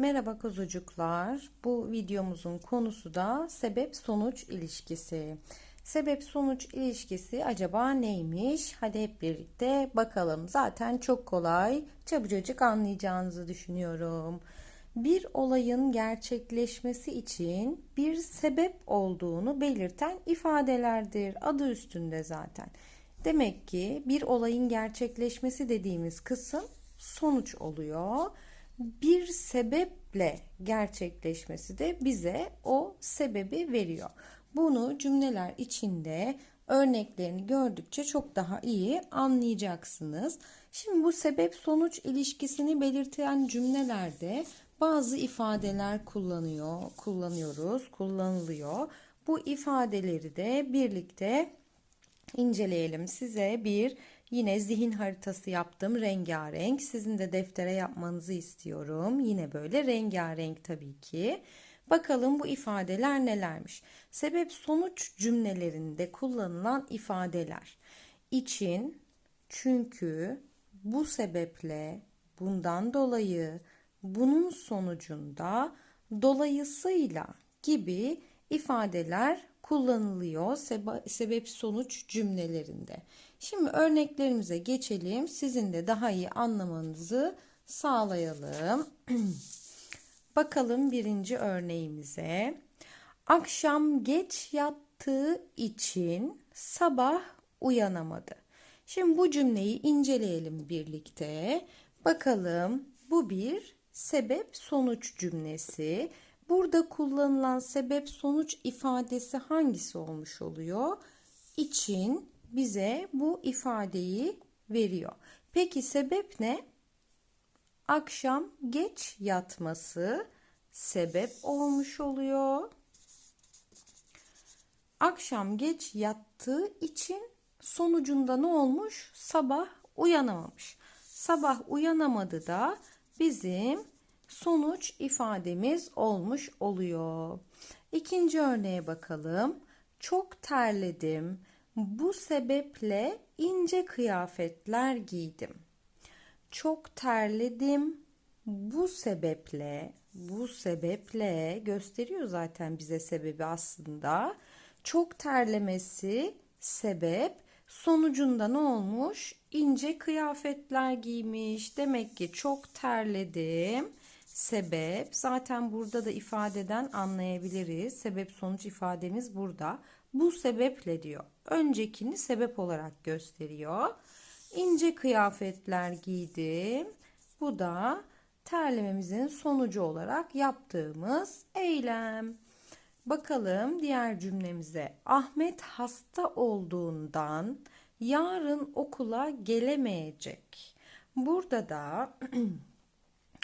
Merhaba kuzucuklar. Bu videomuzun konusu da sebep sonuç ilişkisi. Sebep sonuç ilişkisi acaba neymiş? Hadi hep birlikte bakalım. Zaten çok kolay, çabucacık anlayacağınızı düşünüyorum. Bir olayın gerçekleşmesi için bir sebep olduğunu belirten ifadelerdir. Adı üstünde zaten. Demek ki bir olayın gerçekleşmesi dediğimiz kısım sonuç oluyor bir sebeple gerçekleşmesi de bize o sebebi veriyor. Bunu cümleler içinde örneklerini gördükçe çok daha iyi anlayacaksınız. Şimdi bu sebep sonuç ilişkisini belirten cümlelerde bazı ifadeler kullanıyor, kullanıyoruz, kullanılıyor. Bu ifadeleri de birlikte inceleyelim. Size bir Yine zihin haritası yaptım rengarenk. Sizin de deftere yapmanızı istiyorum. Yine böyle rengarenk tabii ki. Bakalım bu ifadeler nelermiş? Sebep sonuç cümlelerinde kullanılan ifadeler. için, çünkü, bu sebeple, bundan dolayı, bunun sonucunda, dolayısıyla gibi ifadeler kullanılıyor sebep sonuç cümlelerinde. Şimdi örneklerimize geçelim. Sizin de daha iyi anlamanızı sağlayalım. Bakalım birinci örneğimize. Akşam geç yattığı için sabah uyanamadı. Şimdi bu cümleyi inceleyelim birlikte. Bakalım bu bir sebep sonuç cümlesi. Burada kullanılan sebep sonuç ifadesi hangisi olmuş oluyor? İçin bize bu ifadeyi veriyor. Peki sebep ne? Akşam geç yatması sebep olmuş oluyor. Akşam geç yattığı için sonucunda ne olmuş? Sabah uyanamamış. Sabah uyanamadı da bizim sonuç ifademiz olmuş oluyor. İkinci örneğe bakalım. Çok terledim. Bu sebeple ince kıyafetler giydim. Çok terledim. Bu sebeple, bu sebeple gösteriyor zaten bize sebebi aslında. Çok terlemesi sebep, sonucunda ne olmuş? İnce kıyafetler giymiş. Demek ki çok terledim sebep. Zaten burada da ifadeden anlayabiliriz. Sebep sonuç ifademiz burada. Bu sebeple diyor. Öncekini sebep olarak gösteriyor. İnce kıyafetler giydim. Bu da terlememizin sonucu olarak yaptığımız eylem. Bakalım diğer cümlemize. Ahmet hasta olduğundan yarın okula gelemeyecek. Burada da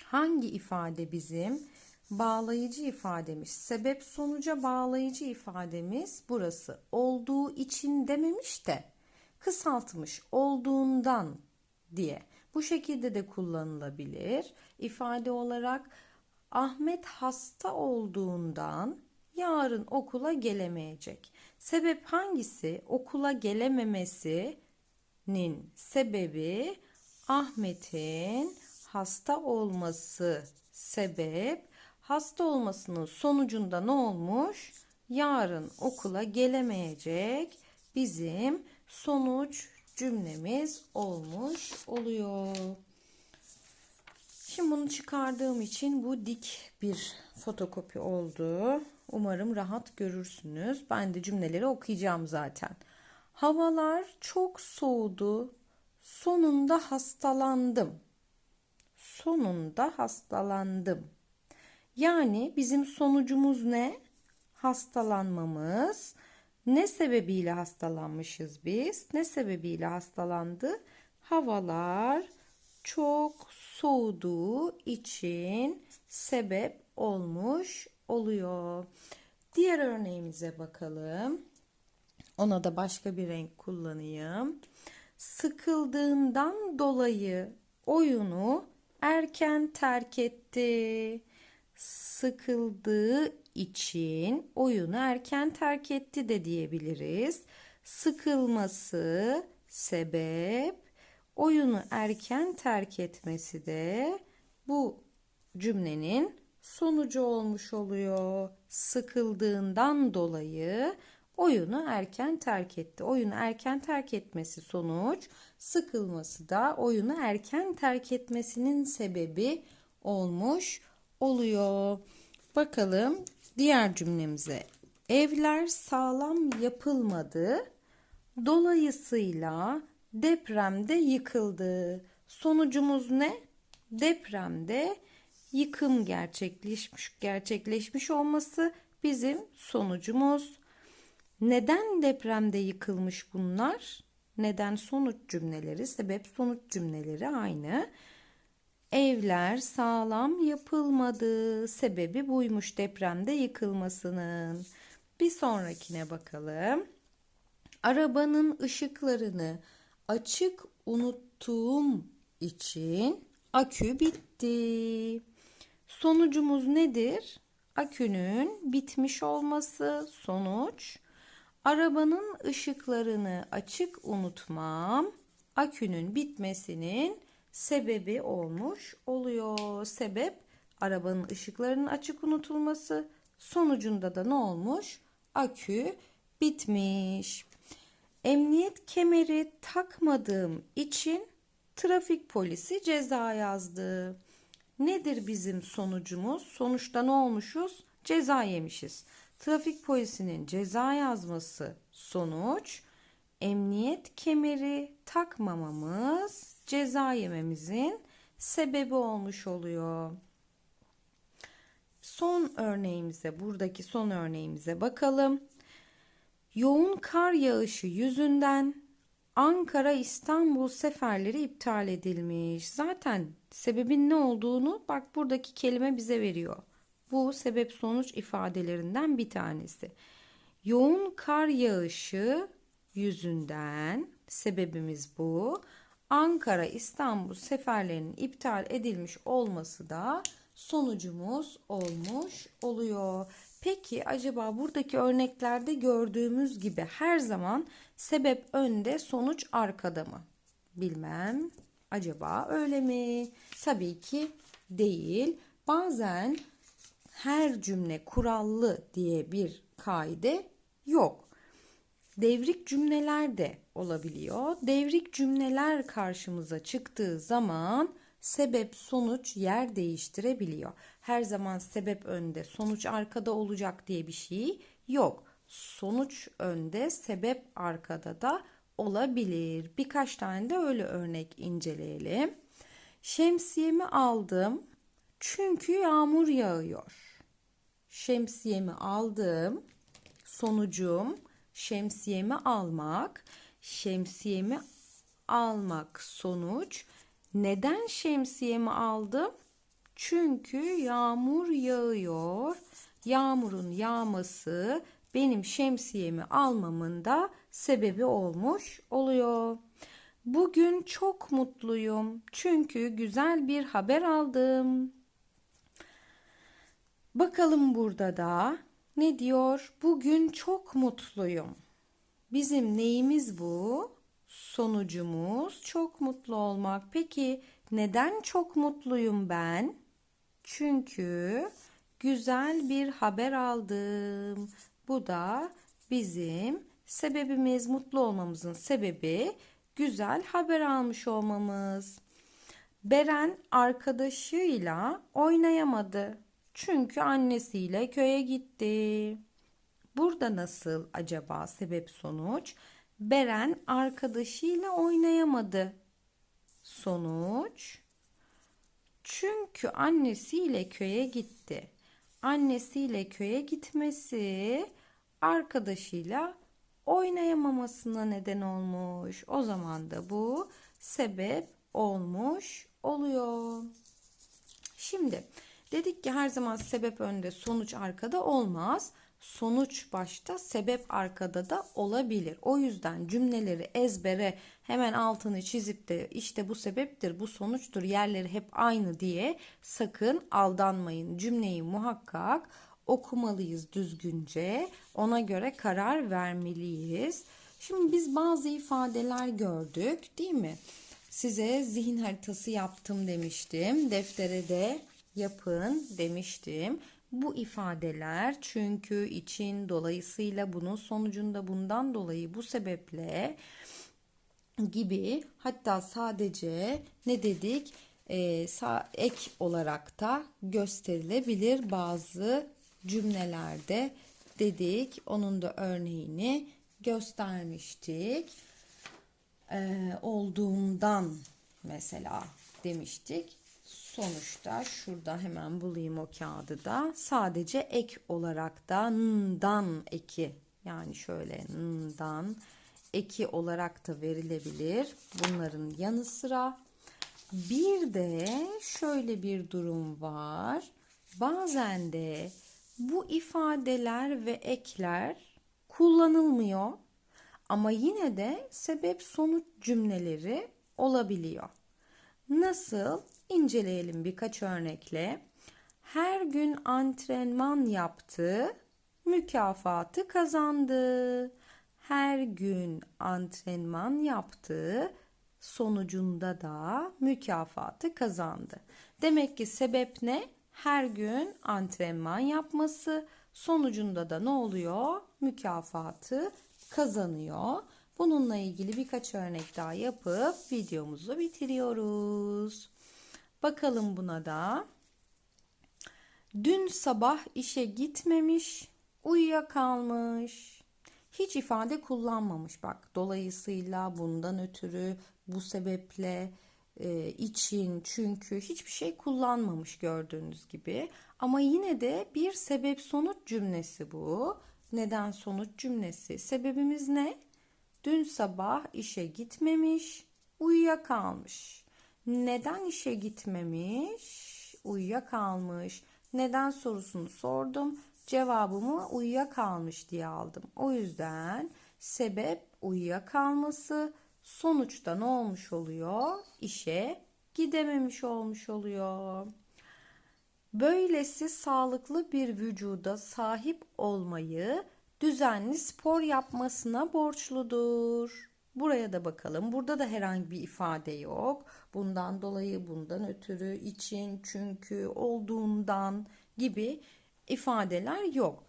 hangi ifade bizim bağlayıcı ifademiz? Sebep sonuca bağlayıcı ifademiz burası. Olduğu için dememiş de kısaltmış olduğundan diye. Bu şekilde de kullanılabilir. İfade olarak Ahmet hasta olduğundan yarın okula gelemeyecek. Sebep hangisi? Okula gelememesinin sebebi Ahmet'in hasta olması sebep. Hasta olmasının sonucunda ne olmuş? Yarın okula gelemeyecek bizim sonuç cümlemiz olmuş oluyor. Şimdi bunu çıkardığım için bu dik bir fotokopi oldu. Umarım rahat görürsünüz. Ben de cümleleri okuyacağım zaten. Havalar çok soğudu. Sonunda hastalandım sonunda hastalandım. Yani bizim sonucumuz ne? Hastalanmamız. Ne sebebiyle hastalanmışız biz? Ne sebebiyle hastalandı? Havalar çok soğuduğu için sebep olmuş oluyor. Diğer örneğimize bakalım. Ona da başka bir renk kullanayım. Sıkıldığından dolayı oyunu erken terk etti. Sıkıldığı için oyunu erken terk etti de diyebiliriz. Sıkılması sebep, oyunu erken terk etmesi de bu cümlenin sonucu olmuş oluyor. Sıkıldığından dolayı oyunu erken terk etti. Oyunu erken terk etmesi sonuç, sıkılması da oyunu erken terk etmesinin sebebi olmuş oluyor. Bakalım diğer cümlemize. Evler sağlam yapılmadı. Dolayısıyla depremde yıkıldı. Sonucumuz ne? Depremde yıkım gerçekleşmiş gerçekleşmiş olması bizim sonucumuz. Neden depremde yıkılmış bunlar? Neden sonuç cümleleri, sebep sonuç cümleleri aynı. Evler sağlam yapılmadı. Sebebi buymuş depremde yıkılmasının. Bir sonrakine bakalım. Arabanın ışıklarını açık unuttuğum için akü bitti. Sonucumuz nedir? Akünün bitmiş olması sonuç. Arabanın ışıklarını açık unutmam akünün bitmesinin sebebi olmuş oluyor. Sebep arabanın ışıklarının açık unutulması. Sonucunda da ne olmuş? Akü bitmiş. Emniyet kemeri takmadığım için trafik polisi ceza yazdı. Nedir bizim sonucumuz? Sonuçta ne olmuşuz? Ceza yemişiz. Trafik polisinin ceza yazması sonuç. Emniyet kemeri takmamamız ceza yememizin sebebi olmuş oluyor. Son örneğimize, buradaki son örneğimize bakalım. Yoğun kar yağışı yüzünden Ankara İstanbul seferleri iptal edilmiş. Zaten sebebin ne olduğunu bak buradaki kelime bize veriyor. Bu sebep sonuç ifadelerinden bir tanesi. Yoğun kar yağışı yüzünden sebebimiz bu. Ankara İstanbul seferlerinin iptal edilmiş olması da sonucumuz olmuş oluyor. Peki acaba buradaki örneklerde gördüğümüz gibi her zaman sebep önde, sonuç arkada mı? Bilmem. Acaba öyle mi? Tabii ki değil. Bazen her cümle kurallı diye bir kaide yok. Devrik cümleler de olabiliyor. Devrik cümleler karşımıza çıktığı zaman sebep sonuç yer değiştirebiliyor. Her zaman sebep önde, sonuç arkada olacak diye bir şey yok. Sonuç önde, sebep arkada da olabilir. Birkaç tane de öyle örnek inceleyelim. Şemsiyemi aldım çünkü yağmur yağıyor. Şemsiyemi aldım. Sonucum şemsiyemi almak. Şemsiyemi almak sonuç. Neden şemsiyemi aldım? Çünkü yağmur yağıyor. Yağmurun yağması benim şemsiyemi almamın da sebebi olmuş oluyor. Bugün çok mutluyum çünkü güzel bir haber aldım. Bakalım burada da ne diyor? Bugün çok mutluyum. Bizim neyimiz bu? Sonucumuz çok mutlu olmak. Peki neden çok mutluyum ben? Çünkü güzel bir haber aldım. Bu da bizim sebebimiz, mutlu olmamızın sebebi güzel haber almış olmamız. Beren arkadaşıyla oynayamadı. Çünkü annesiyle köye gitti. Burada nasıl acaba sebep sonuç? Beren arkadaşıyla oynayamadı. Sonuç çünkü annesiyle köye gitti. Annesiyle köye gitmesi arkadaşıyla oynayamamasına neden olmuş. O zaman da bu sebep olmuş oluyor. Şimdi dedik ki her zaman sebep önde sonuç arkada olmaz sonuç başta sebep arkada da olabilir. O yüzden cümleleri ezbere hemen altını çizip de işte bu sebeptir, bu sonuçtur, yerleri hep aynı diye sakın aldanmayın. Cümleyi muhakkak okumalıyız düzgünce. Ona göre karar vermeliyiz. Şimdi biz bazı ifadeler gördük, değil mi? Size zihin haritası yaptım demiştim. Deftere de yapın demiştim. Bu ifadeler çünkü için dolayısıyla bunun sonucunda bundan dolayı bu sebeple gibi hatta sadece ne dedik Ee, sa- ek olarak da gösterilebilir bazı cümlelerde dedik. Onun da örneğini göstermiştik. Ee, olduğundan mesela demiştik. Sonuçta şurada hemen bulayım o kağıdı da sadece ek olarak da n'dan eki yani şöyle n'dan eki olarak da verilebilir. Bunların yanı sıra bir de şöyle bir durum var. Bazen de bu ifadeler ve ekler kullanılmıyor ama yine de sebep sonuç cümleleri olabiliyor. Nasıl? İnceleyelim birkaç örnekle. Her gün antrenman yaptı, mükafatı kazandı. Her gün antrenman yaptı, sonucunda da mükafatı kazandı. Demek ki sebep ne? Her gün antrenman yapması, sonucunda da ne oluyor? Mükafatı kazanıyor. Bununla ilgili birkaç örnek daha yapıp videomuzu bitiriyoruz. Bakalım buna da. Dün sabah işe gitmemiş, uyuyakalmış. Hiç ifade kullanmamış bak. Dolayısıyla bundan ötürü, bu sebeple, e, için, çünkü hiçbir şey kullanmamış gördüğünüz gibi. Ama yine de bir sebep sonuç cümlesi bu. Neden sonuç cümlesi? Sebebimiz ne? Dün sabah işe gitmemiş, uyuyakalmış. Neden işe gitmemiş? Uyuyakalmış. Neden sorusunu sordum. Cevabımı uyuyakalmış diye aldım. O yüzden sebep uyuyakalması sonuçta ne olmuş oluyor? İşe gidememiş olmuş oluyor. Böylesi sağlıklı bir vücuda sahip olmayı düzenli spor yapmasına borçludur. Buraya da bakalım. Burada da herhangi bir ifade yok. Bundan dolayı, bundan ötürü, için, çünkü, olduğundan gibi ifadeler yok.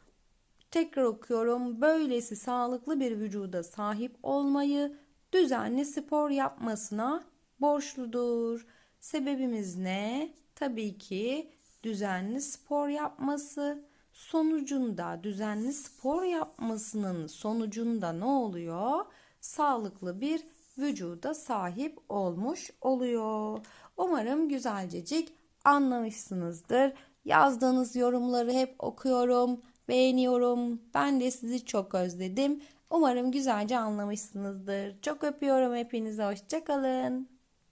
Tekrar okuyorum. Böylesi sağlıklı bir vücuda sahip olmayı düzenli spor yapmasına borçludur. Sebebimiz ne? Tabii ki düzenli spor yapması sonucunda düzenli spor yapmasının sonucunda ne oluyor? Sağlıklı bir vücuda sahip olmuş oluyor. Umarım güzelcecik anlamışsınızdır. Yazdığınız yorumları hep okuyorum, beğeniyorum. Ben de sizi çok özledim. Umarım güzelce anlamışsınızdır. Çok öpüyorum hepinize. Hoşçakalın.